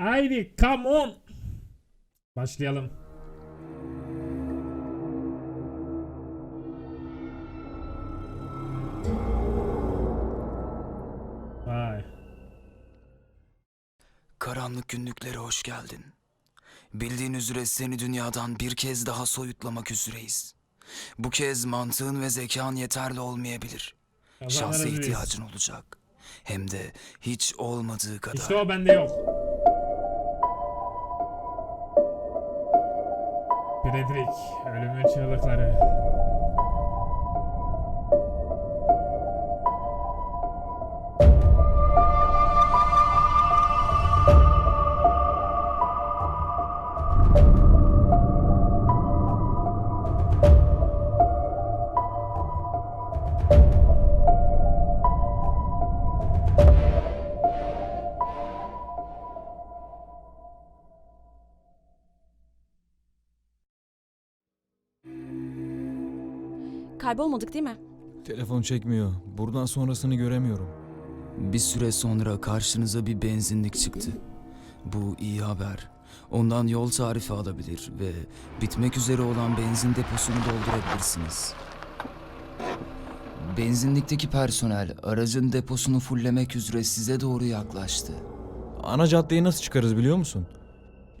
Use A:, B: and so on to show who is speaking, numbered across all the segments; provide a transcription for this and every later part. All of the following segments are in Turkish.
A: Haydi come on. Başlayalım. Vay.
B: Karanlık günlüklere hoş geldin. Bildiğin üzere seni dünyadan bir kez daha soyutlamak üzereyiz. Bu kez mantığın ve zekan yeterli olmayabilir. Şansa ihtiyacın olacak. Hem de hiç olmadığı kadar.
A: İşte o bende yok. Frederick, ölümün çığlıkları.
C: Kaybolmadık değil mi?
D: Telefon çekmiyor. Buradan sonrasını göremiyorum.
B: Bir süre sonra karşınıza bir benzinlik çıktı. Bu iyi haber. Ondan yol tarifi alabilir ve bitmek üzere olan benzin deposunu doldurabilirsiniz. Benzinlikteki personel aracın deposunu fullemek üzere size doğru yaklaştı.
D: Ana caddeyi nasıl çıkarız biliyor musun?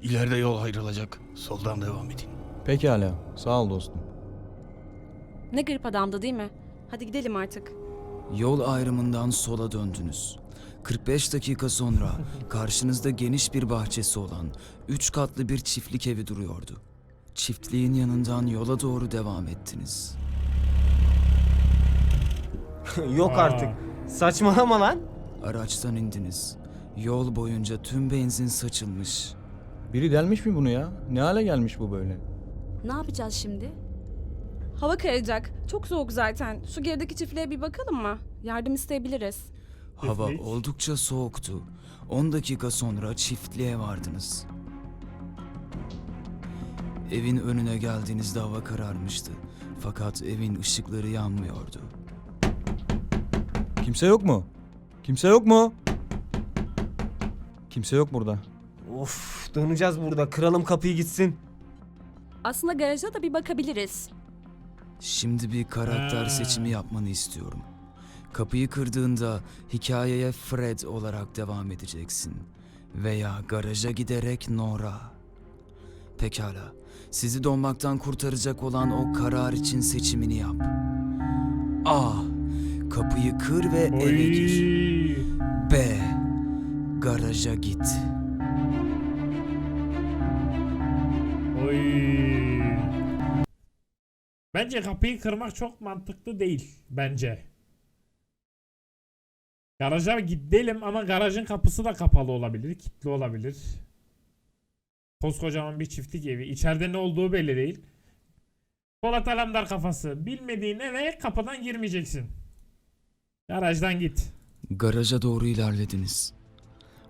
E: İleride yol ayrılacak. Soldan devam edin.
D: Pekala. Sağ ol dostum.
C: Ne garip adamdı değil mi? Hadi gidelim artık.
B: Yol ayrımından sola döndünüz. 45 dakika sonra karşınızda geniş bir bahçesi olan üç katlı bir çiftlik evi duruyordu. Çiftliğin yanından yola doğru devam ettiniz.
F: Yok
A: Aa.
F: artık. Saçmalama lan.
B: Araçtan indiniz. Yol boyunca tüm benzin saçılmış.
D: Biri delmiş mi bunu ya? Ne hale gelmiş bu böyle?
C: Ne yapacağız şimdi? Hava kararacak. Çok soğuk zaten. Şu gerideki çiftliğe bir bakalım mı? Yardım isteyebiliriz.
B: Hava oldukça soğuktu. 10 dakika sonra çiftliğe vardınız. Evin önüne geldiğinizde hava kararmıştı. Fakat evin ışıkları yanmıyordu.
D: Kimse yok mu? Kimse yok mu? Kimse yok burada.
F: Of donacağız burada. Kıralım kapıyı gitsin.
C: Aslında garaja da bir bakabiliriz.
B: Şimdi bir karakter
A: Ha.
B: seçimi yapmanı istiyorum. Kapıyı kırdığında hikayeye Fred olarak devam edeceksin. Veya garaja giderek Nora. Pekala. Sizi donmaktan kurtaracak olan o karar için seçimini yap. A. Kapıyı kır ve eve gir.
A: Oy.
B: B. Garaja git.
A: Oy. Bence kapıyı kırmak çok mantıklı değil. Bence. Garaja gidelim ama garajın kapısı da kapalı olabilir. Kilitli olabilir. Koskocaman bir çiftlik evi. İçeride ne olduğu belli değil. Polat Alemdar kafası. Bilmediğin eve kapıdan girmeyeceksin. Garajdan git.
B: Garaja doğru ilerlediniz.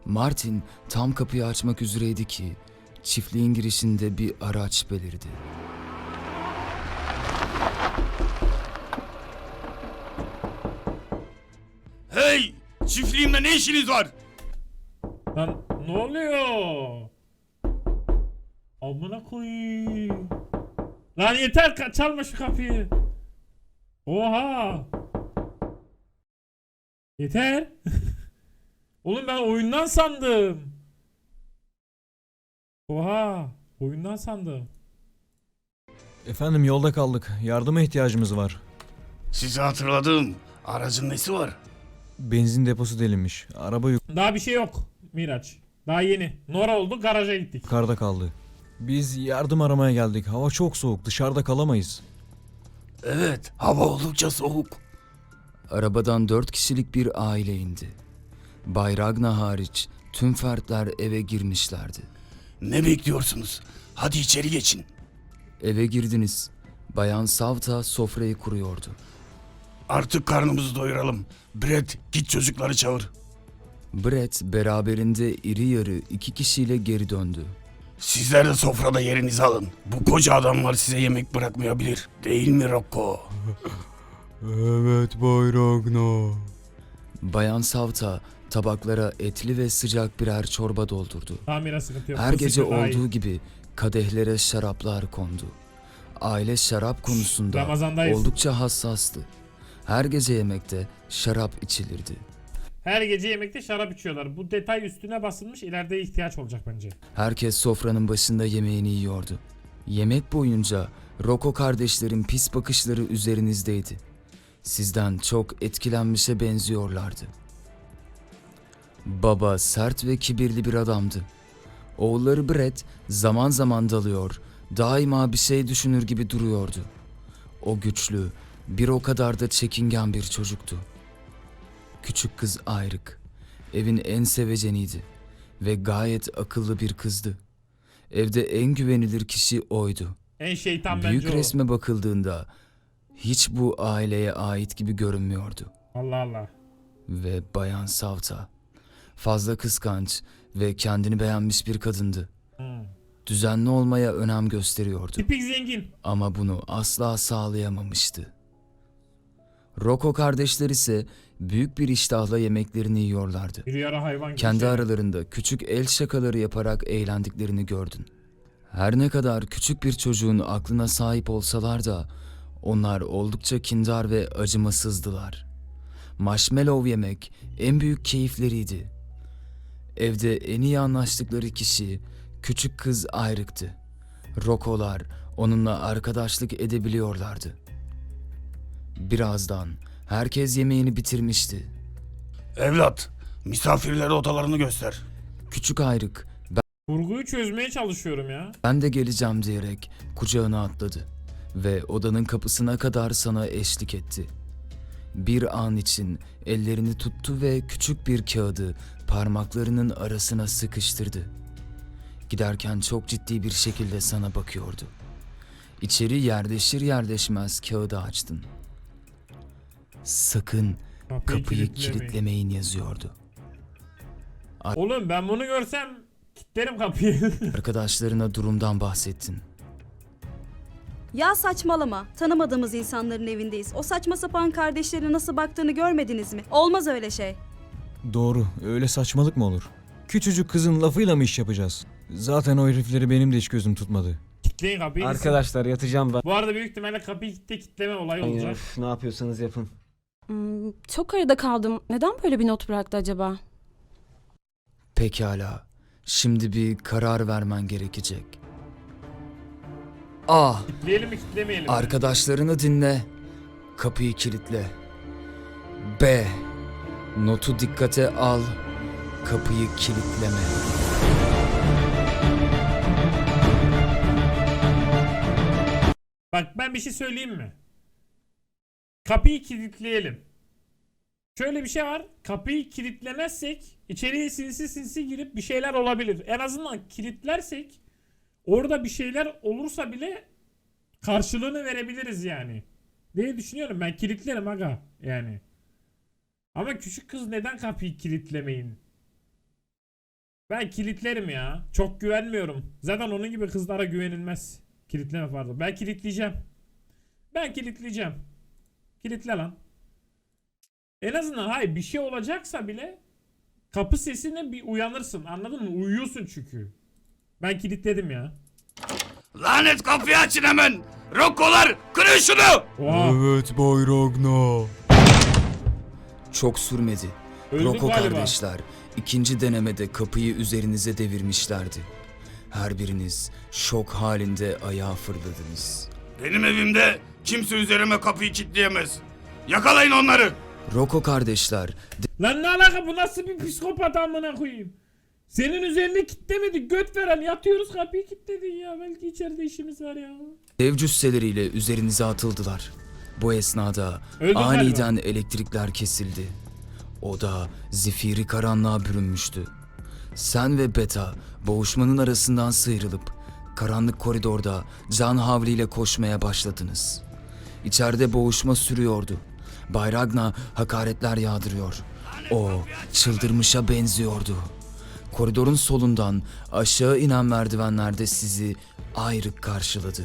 B: Martin tam kapıyı açmak üzereydi ki çiftliğin girişinde bir araç belirdi.
E: Hey! Çiftliğimde ne işiniz var?
A: Lan ne oluyor? Amına koyayım. Lan yeter ka- çalma şu kapıyı. Oha. Yeter. Oğlum ben oyundan sandım. Oha. Oyundan sandım.
D: Efendim yolda kaldık. Yardıma ihtiyacımız var.
E: Sizi hatırladım. Aracın nesi var?
D: Benzin deposu delinmiş. Araba
A: Daha bir şey yok. Miraç. Daha yeni. Nora oldu garaja gittik.
D: yukarıda kaldı. Biz yardım aramaya geldik. Hava çok soğuk. Dışarıda kalamayız.
E: Evet, hava oldukça soğuk.
B: Arabadan dört kişilik bir aile indi. Bay Ragnar hariç tüm fertler eve girmişlerdi.
E: Ne bekliyorsunuz? Hadi içeri geçin.
B: Eve girdiniz. Bayan Savta sofrayı kuruyordu.
E: Artık karnımızı doyuralım. Brett, git çocukları çağır.
B: Brett beraberinde iri yarı iki kişiyle geri döndü.
E: Sizler de sofrada yerinizi alın. Bu koca adamlar size yemek bırakmayabilir. Değil mi Rocco?
D: Evet Bay Ragnar.
B: Bayan Savta tabaklara etli ve sıcak birer çorba doldurdu.
A: Tamire sıkıntı yok.
B: Her
A: Bu
B: gece
A: sıkıntı daha iyi.
B: olduğu gibi kadehlere şaraplar kondu. Aile şarap konusunda
A: Ramazandayız.
B: oldukça hassastı. Her gece yemekte şarap içilirdi.
A: Her gece yemekte şarap içiyorlar. Bu detay üstüne basılmış ileride ihtiyaç olacak bence.
B: Herkes sofranın başında yemeğini yiyordu. Yemek boyunca Roko kardeşlerin pis bakışları üzerinizdeydi. Sizden çok etkilenmişe benziyorlardı. Baba sert ve kibirli bir adamdı. Oğulları Brett zaman zaman dalıyor, daima bir şey düşünür gibi duruyordu. O güçlü, bir o kadar da çekingen bir çocuktu. Küçük kız Ayrık, evin en seveceniydi ve gayet akıllı bir kızdı. Evde en güvenilir kişi oydu.
A: En şeytan
B: Büyük
A: bence o.
B: resme bakıldığında hiç bu aileye ait gibi görünmüyordu.
A: Allah Allah.
B: Ve Bayan Savta fazla kıskanç ve kendini beğenmiş bir kadındı.
A: Hmm.
B: Düzenli olmaya önem gösteriyordu
A: Tipik zengin.
B: ama bunu asla sağlayamamıştı. Rocco kardeşler ise büyük bir iştahla yemeklerini yiyorlardı.
A: Bir yara hayvan gibi
B: Kendi
A: şey.
B: aralarında küçük el şakaları yaparak eğlendiklerini gördün. Her ne kadar küçük bir çocuğun aklına sahip olsalar da onlar oldukça kindar ve acımasızdılar. Marshmallow yemek en büyük keyifleriydi. Evde en iyi anlaştıkları kişi küçük kız Ayrık'tı. Rokolar onunla arkadaşlık edebiliyorlardı. Birazdan herkes yemeğini bitirmişti.
E: Evlat, misafirlere odalarını göster.
B: Küçük Ayrık
A: Kurguyu çözmeye çalışıyorum ya.
B: Ben de geleceğim diyerek kucağına atladı ve odanın kapısına kadar sana eşlik etti. Bir an için ellerini tuttu ve küçük bir kağıdı parmaklarının arasına sıkıştırdı. Giderken çok ciddi bir şekilde sana bakıyordu. İçeri yerleşir yerleşmez kağıdı açtın. Sakın
A: Kapıyı,
B: kapıyı
A: kilitlemeyin.
B: kilitlemeyin yazıyordu.
A: Oğlum ben bunu görsem kilitlerim kapıyı.
B: Arkadaşlarına durumdan bahsettin.
G: Ya saçmalama. Tanımadığımız insanların evindeyiz. O saçma sapan kardeşlerine nasıl baktığını görmediniz mi? Olmaz öyle şey.
D: Doğru, öyle saçmalık mı olur? Küçücük kızın lafıyla mı iş yapacağız? Zaten o herifleri benim de hiç gözüm tutmadı.
A: Kilitleyin kapıyı.
F: Arkadaşlar yatacağım ben.
A: Bu arada büyük ihtimalle kapıyı kilitle kitleme olayı
F: Ay,
A: olacak.
F: öf, ne yapıyorsanız yapın.
C: Hmm, çok arada kaldım. Neden böyle bir not bıraktı acaba?
B: Pekala. Şimdi bir karar vermen gerekecek. A.
A: Mi kilitlemeyelim mi?
B: Arkadaşlarını dinle. Kapıyı kilitle. B. Notu dikkate al. Kapıyı kilitleme.
A: Bak ben bir şey söyleyeyim mi? Kapıyı kilitleyelim. Şöyle bir şey var. Kapıyı kilitlemezsek içeriye sinsi sinsi girip bir şeyler olabilir. En azından kilitlersek orada bir şeyler olursa bile karşılığını verebiliriz yani. Diye düşünüyorum ben kilitlerim aga yani. Ama küçük kız neden kapıyı kilitlemeyin? Ben kilitlerim ya. Çok güvenmiyorum. Zaten onun gibi kızlara güvenilmez. Kilitleme pardon. Ben kilitleyeceğim. Ben kilitleyeceğim. Kilitle lan. En azından hayır bir şey olacaksa bile kapı sesine bir uyanırsın. Anladın mı? Uyuyorsun çünkü. Ben kilitledim ya.
E: Lanet kapıyı açın hemen. Rokkolar, kırın şunu.
A: Oha.
D: Evet Bay Ragnar.
B: Çok sürmedi.
A: Öldük
B: Roko
A: galiba.
B: kardeşler ikinci denemede kapıyı üzerinize devirmişlerdi. Her biriniz şok halinde ayağa fırladınız.
E: Benim evimde kimse üzerime kapıyı kilitleyemez. Yakalayın onları.
B: Roko kardeşler
A: Lan ne alaka bu nasıl bir psikopat amına koyayım. Senin üzerine kitlemedik göt veren yatıyoruz kapıyı kilitledin ya. Belki içeride işimiz var ya.
B: dev cüsseleriyle üzerinize atıldılar. Bu esnada
A: Öldün
B: aniden elektrikler kesildi. Oda zifiri karanlığa bürünmüştü. Sen ve Beta boğuşmanın arasından sıyrılıp karanlık koridorda can havliyle koşmaya başladınız. İçeride boğuşma sürüyordu. Bay Ragnar hakaretler yağdırıyor. O çıldırmışa benziyordu. Koridorun solundan aşağı inen merdivenlerde sizi ayrık karşıladı.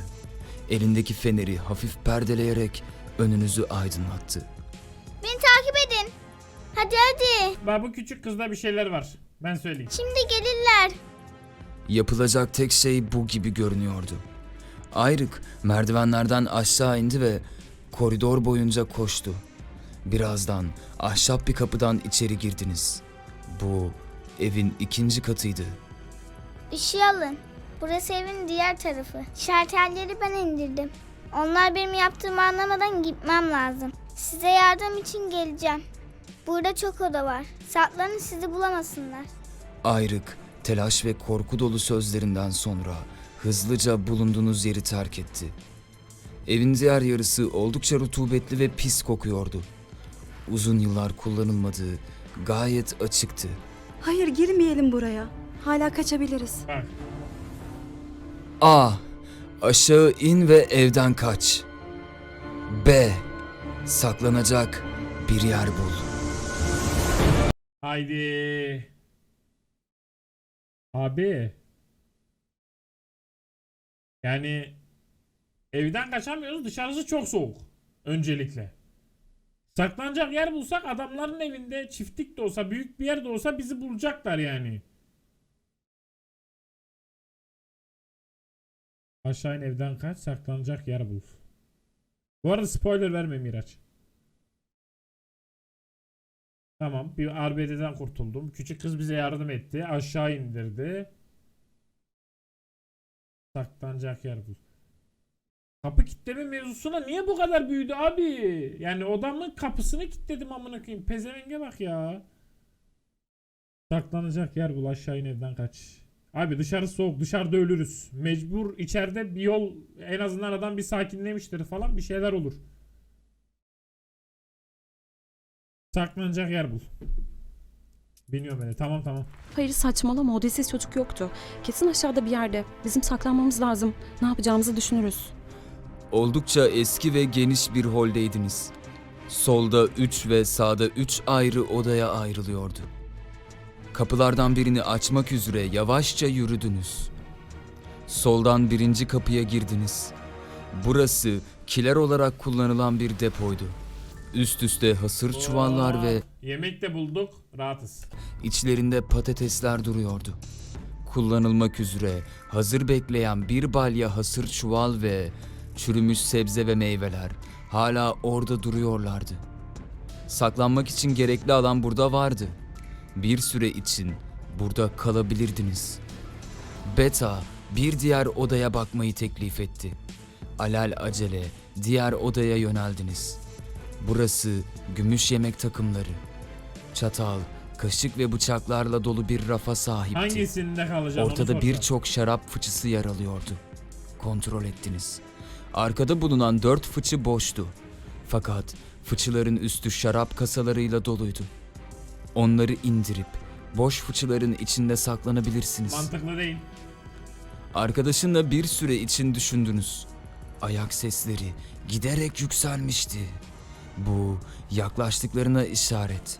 B: Elindeki feneri hafif perdeleyerek önünüzü aydınlattı.
H: Beni takip edin. Hadi hadi.
A: bak bu küçük kızda bir şeyler var. Ben söyleyeyim.
H: Şimdi gelirler.
B: Yapılacak tek şey bu gibi görünüyordu. Ayrık merdivenlerden aşağı indi ve koridor boyunca koştu. Birazdan ahşap bir kapıdan içeri girdiniz. Bu evin ikinci katıydı.
H: Işığı alın. Burası evin diğer tarafı. Şartelleri ben indirdim. Onlar benim yaptığımı anlamadan gitmem lazım. Size yardım için geleceğim. Burada çok oda var. Saklanın sizi bulamasınlar.
B: Ayrık telaş ve korku dolu sözlerinden sonra hızlıca bulunduğunuz yeri terk etti. Evin diğer yarısı oldukça rutubetli ve pis kokuyordu. Uzun yıllar kullanılmadığı gayet açıktı.
G: Hayır girmeyelim buraya. Hala kaçabiliriz.
A: Bak.
B: Aşağı in ve evden kaç. B. Saklanacak bir yer bul.
A: Haydi. Abi. Yani evden kaçamıyoruz. Dışarısı çok soğuk. Öncelikle. Saklanacak yer bulsak adamların evinde çiftlik de olsa büyük bir yer de olsa bizi bulacaklar yani. Aşağı in evden kaç saklanacak yer bul. Bu arada spoiler verme Miraç. Tamam bir arbededen kurtuldum. Küçük kız bize yardım etti. Aşağı indirdi. Saklanacak yer bul. Kapı kitleme mevzusuna niye bu kadar büyüdü abi? Yani odamın kapısını kilitledim amına koyayım. Pezevenge bak ya. Saklanacak yer bul aşağı in evden kaç. Abi dışarı soğuk dışarıda ölürüz. Mecbur içeride bir yol en azından adam bir sakinlemiştir falan bir şeyler olur. Saklanacak yer bul. Bilmiyorum öyle. Tamam tamam.
C: Hayır saçmalama odesiz çocuk yoktu. Kesin aşağıda bir yerde. Bizim saklanmamız lazım. Ne yapacağımızı düşünürüz.
B: Oldukça eski ve geniş bir holdeydiniz. Solda 3 ve sağda 3 ayrı odaya ayrılıyordu. Kapılardan birini açmak üzere yavaşça yürüdünüz. Soldan birinci kapıya girdiniz. Burası kiler olarak kullanılan bir depoydu. Üst üste hasır çuvallar ve
A: Yemek de bulduk. Rahatız.
B: içlerinde patatesler duruyordu. Kullanılmak üzere hazır bekleyen bir balya hasır çuval ve çürümüş sebze ve meyveler hala orada duruyorlardı. Saklanmak için gerekli alan burada vardı. Bir süre için burada kalabilirdiniz. Beta bir diğer odaya bakmayı teklif etti. Alal acele diğer odaya yöneldiniz. Burası gümüş yemek takımları. Çatal, kaşık ve bıçaklarla dolu bir rafa sahipti.
A: Hangisinde kalacağım
B: Ortada birçok şarap fıçısı yer alıyordu. Kontrol ettiniz. Arkada bulunan dört fıçı boştu. Fakat fıçıların üstü şarap kasalarıyla doluydu. Onları indirip boş fıçıların içinde saklanabilirsiniz.
A: Mantıklı değil.
B: Arkadaşınla bir süre için düşündünüz. Ayak sesleri giderek yükselmişti. Bu yaklaştıklarına işaret.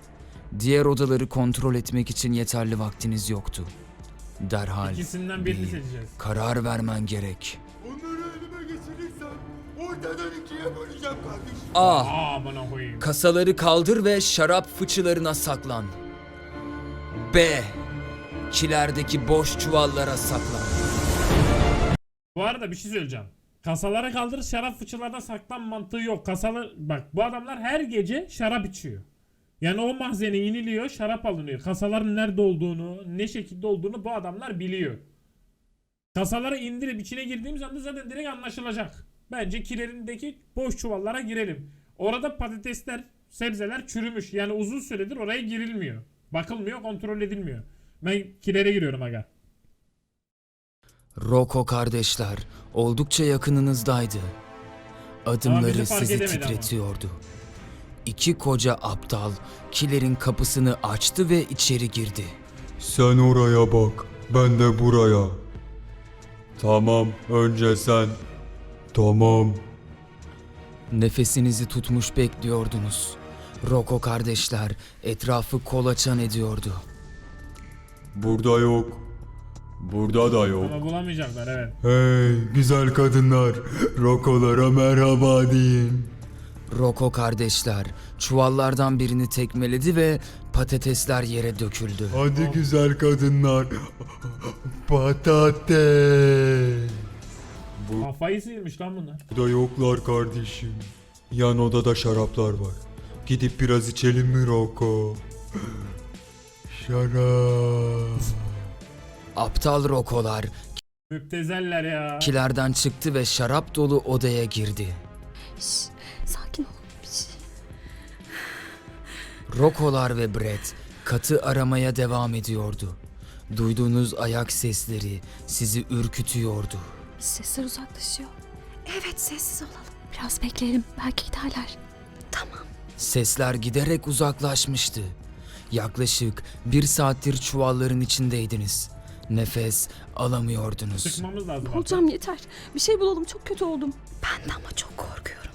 B: Diğer odaları kontrol etmek için yeterli vaktiniz yoktu. Derhal
A: İkisinden birini
B: bir
A: seçeceğiz.
B: karar vermen gerek.
I: Onları ortadan ikiye böleceğim kardeşim.
B: A.
A: Aa bana koyayım.
B: Kasaları kaldır ve şarap fıçılarına saklan. B. Kilerdeki boş çuvallara saklan.
A: Bu arada bir şey söyleyeceğim. Kasaları kaldır şarap fıçılarda saklan mantığı yok. Kasalı bak bu adamlar her gece şarap içiyor. Yani o mahzene iniliyor şarap alınıyor. Kasaların nerede olduğunu ne şekilde olduğunu bu adamlar biliyor. Kasaları indirip içine girdiğimiz anda zaten direkt anlaşılacak. Bence kilerindeki boş çuvallara girelim. Orada patatesler, sebzeler çürümüş. Yani uzun süredir oraya girilmiyor. Bakılmıyor, kontrol edilmiyor. Ben kilere giriyorum aga.
B: Roko kardeşler oldukça yakınınızdaydı. Adımları
A: bizi fark
B: sizi
A: edemedi ama.
B: titretiyordu. İki koca aptal kilerin kapısını açtı ve içeri girdi.
I: Sen oraya bak, ben de buraya. Tamam, önce sen. Tamam.
B: Nefesinizi tutmuş bekliyordunuz. Roko kardeşler etrafı kolaçan ediyordu.
I: Burada yok. Burada da yok.
A: Ama bulamayacaklar evet.
I: Hey güzel kadınlar, rokolara merhaba deyin.
B: Roko kardeşler çuvallardan birini tekmeledi ve patatesler yere döküldü.
I: Hadi güzel kadınlar. Patates.
A: Kafayı sıyırmış lan bunlar.
I: Burada yoklar kardeşim. Yan odada şaraplar var. Gidip biraz içelim mi Roko? Şarap.
B: Aptal Rokolar
A: Müptezeller ya.
B: kilerden çıktı ve şarap dolu odaya girdi.
C: Şş, sakin ol. Şş.
B: Rokolar ve Brett katı aramaya devam ediyordu. Duyduğunuz ayak sesleri sizi ürkütüyordu.
C: Sesler uzaklaşıyor. Evet sessiz olalım. Biraz bekleyelim. Belki giderler. Tamam.
B: Sesler giderek uzaklaşmıştı. Yaklaşık bir saattir çuvalların içindeydiniz. Nefes alamıyordunuz.
A: Çıkmamız lazım. artık.
C: Olacağım yeter. Bir şey bulalım. Çok kötü oldum. Ben de ama çok korkuyorum.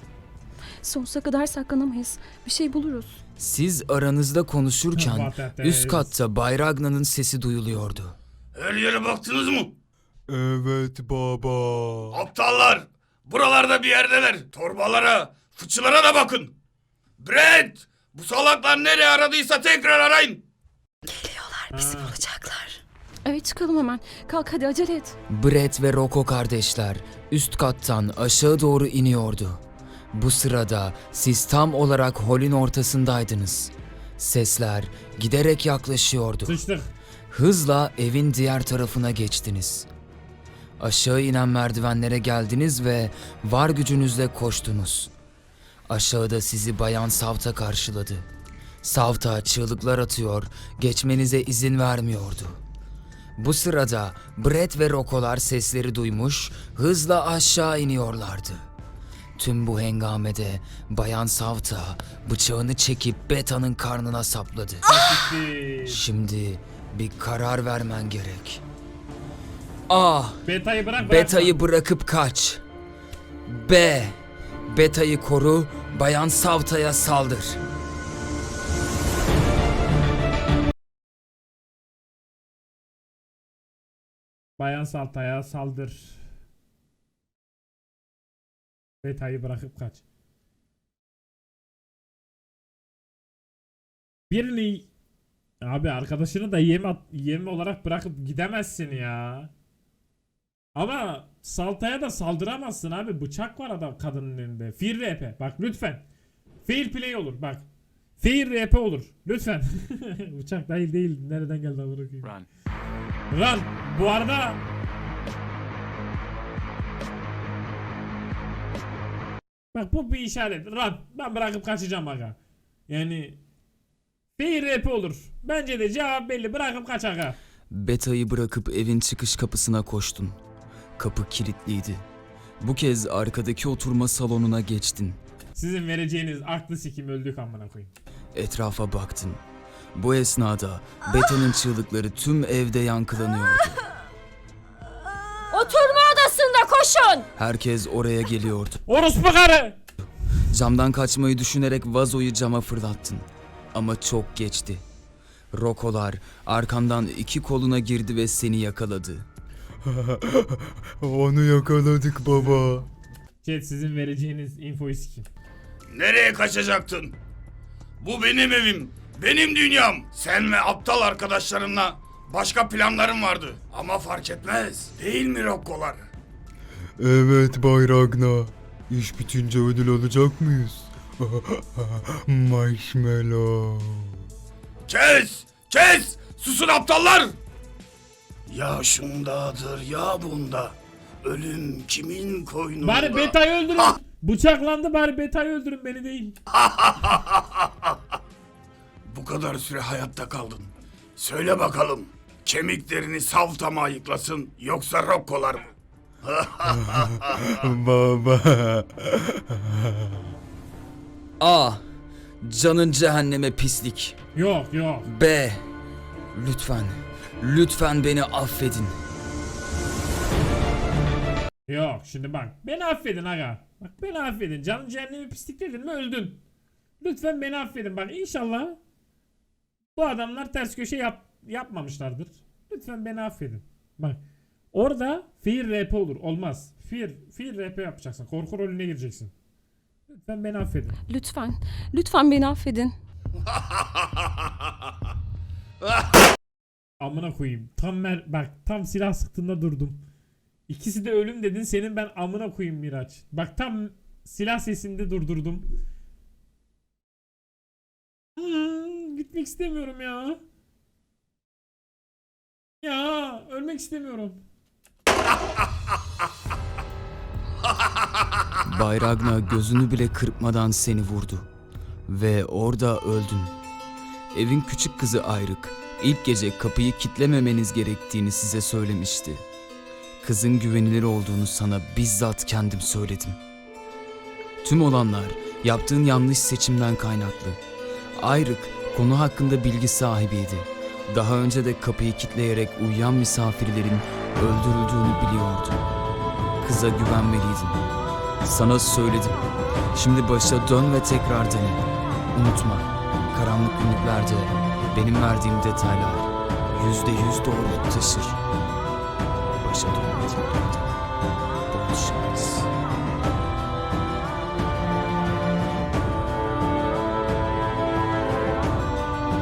C: Sonsuza kadar saklanamayız. Bir şey buluruz.
B: Siz aranızda konuşurken
A: Patates.
B: üst katta Bayragna'nın sesi duyuluyordu.
E: Her yere baktınız mı?
I: Evet baba.
E: Aptallar! Buralarda bir yerdeler. Torbalara, fıçılara da bakın. Brent! Bu salaklar nereye aradıysa tekrar arayın.
C: Bizi bulacaklar. Evet çıkalım hemen. Kalk hadi acele et.
B: Brett ve Rocco kardeşler üst kattan aşağı doğru iniyordu. Bu sırada siz tam olarak holün ortasındaydınız. Sesler giderek yaklaşıyordu.
A: Sıçtık.
B: Hızla evin diğer tarafına geçtiniz. Aşağı inen merdivenlere geldiniz ve var gücünüzle koştunuz. Aşağıda sizi Bayan Savta karşıladı. Savta çığlıklar atıyor, geçmenize izin vermiyordu. Bu sırada Brett ve Rokolar sesleri duymuş, hızla aşağı iniyorlardı. Tüm bu hengamede Bayan Savta bıçağını çekip Beta'nın karnına sapladı.
A: Bitti.
B: Şimdi bir karar vermen gerek. A.
A: Beta'yı bırak bırak.
B: Beta'yı bırakıp kaç. B. Beta'yı koru, Bayan Savta'ya saldır.
A: Bayan Salta'ya saldır. Beta'yı bırakıp kaç. Birini abi arkadaşını da yem yem olarak bırakıp gidemezsin ya. Ama Salta'ya da saldıramazsın abi. Bıçak var adam kadının elinde. Fear RP. Bak lütfen. Fair play olur bak. Fair RP olur. Lütfen. Bıçak değil değil. Nereden geldi amına koyayım?
B: Run.
A: Lan bu arada Bak bu bir işaret. Run. Ben bırakıp kaçacağım aga. Yani Fair rap olur. Bence de cevap belli. Bırakıp kaç aga.
B: Beta'yı bırakıp evin çıkış kapısına koştun. Kapı kilitliydi. Bu kez arkadaki oturma salonuna geçtin.
A: Sizin vereceğiniz aklı sikim öldük amına koyayım.
B: Etrafa baktın. Bu esnada Beta'nın çığlıkları tüm evde yankılanıyordu.
C: Oturma odasında koşun.
B: Herkes oraya geliyordu.
A: Orospu karı.
B: Camdan kaçmayı düşünerek vazoyu cama fırlattın. Ama çok geçti. Rokolar arkandan iki koluna girdi ve seni yakaladı.
I: Onu yakaladık baba.
A: Chat sizin vereceğiniz infoyu sikim.
E: Nereye kaçacaktın? Bu benim evim, benim dünyam. Sen ve aptal arkadaşlarınla başka planlarım vardı. Ama fark etmez. Değil mi Rokkolar?
I: Evet Bay Ragna. İş bitince ödül alacak mıyız? Marshmallow.
E: Kes! Kes! Susun aptallar! Ya şundadır ya bunda. Ölüm kimin koynunda?
A: Bari Beta'yı öldürün. Bıçaklandı bari Beta'yı öldürün beni değil.
E: Bu kadar süre hayatta kaldın. Söyle bakalım. Kemiklerini savta mı ayıklasın yoksa Rokkolar mı?
I: Baba.
B: A. Canın cehenneme pislik.
A: Yok yok.
B: B. Lütfen, lütfen beni affedin.
A: Yok şimdi bak. Beni affedin aga. Bak beni affedin. Canın cehennemi pislik dedin mi öldün. Lütfen beni affedin. Bak inşallah bu adamlar ters köşe yap, yapmamışlardır. Lütfen beni affedin. Bak orada fear rap olur. Olmaz. Fear, fear rap yapacaksın. Korku rolüne gireceksin. Lütfen beni affedin.
C: Lütfen, lütfen beni affedin.
A: Amına koyayım. Tam mer bak tam silah sıktığında durdum. İkisi de ölüm dedin senin ben amına koyayım Miraç. Bak tam silah sesinde durdurdum. Gitmek istemiyorum ya. Ya ölmek istemiyorum.
B: Bay Ragnar gözünü bile kırpmadan seni vurdu. Ve orada öldün. Evin küçük kızı Ayrık, ilk gece kapıyı kitlememeniz gerektiğini size söylemişti. Kızın güvenilir olduğunu sana bizzat kendim söyledim. Tüm olanlar yaptığın yanlış seçimden kaynaklı. Ayrık konu hakkında bilgi sahibiydi. Daha önce de kapıyı kitleyerek uyuyan misafirlerin öldürüldüğünü biliyordu. Kıza güvenmeliydin. Sana söyledim. Şimdi başa dön ve tekrar dene. Unutma, karanlık günlüklerde benim verdiğim detaylar yüzde yüz doğru taşır. Başa dön.